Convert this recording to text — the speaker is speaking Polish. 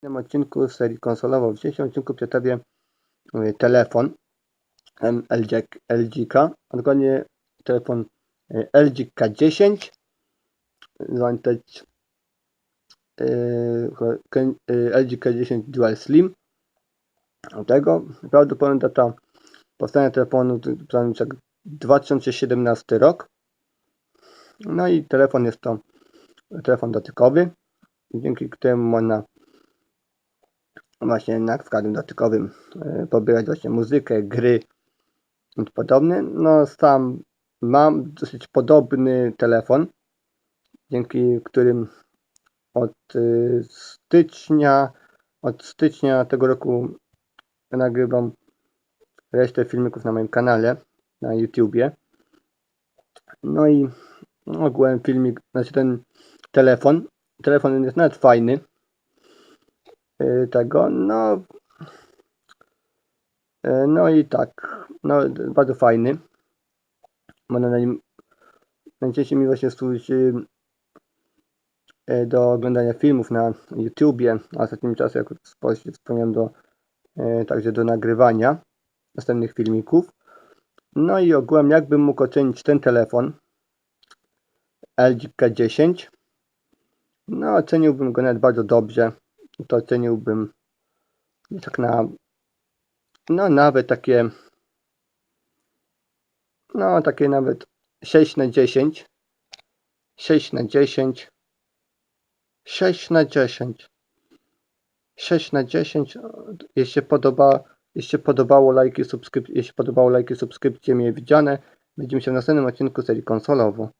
tym odcinku z serii konsolowo. W dzisiejszym odcinku przedstawię y, telefon LG, LG, a dokładnie telefon y, LG K10 Vantage LG K10 Dual Slim. Tego prawdopodobnie data powstania telefonu to przynajmniej tak 2017 rok. No i telefon jest to telefon dotykowy, dzięki któremu można właśnie na wkładem dotykowym e, pobierać właśnie muzykę, gry i podobne. No sam mam dosyć podobny telefon, dzięki którym od y, stycznia od stycznia tego roku nagrywam resztę filmików na moim kanale na YouTubie. No i ogółem filmik, znaczy ten telefon, telefon jest nawet fajny, tego, no y, no i tak, no bardzo fajny. Można na nim najczęściej mi właśnie służy y, do oglądania filmów na YouTubie, a ostatnim czasie, jak wspomniałem, do, y, także do nagrywania następnych filmików. No i ogółem jakbym mógł ocenić ten telefon LG K10, no oceniłbym go nawet bardzo dobrze. To oceniłbym tak na no nawet takie no takie nawet 6 na 10 6 na 10 6 na 10 6 na 10 jeśli się podoba jeśli podobało lajki subskrypcje jeśli podobało lajki subskrypcje mnie widziane. Widzimy się w następnym odcinku serii konsolowo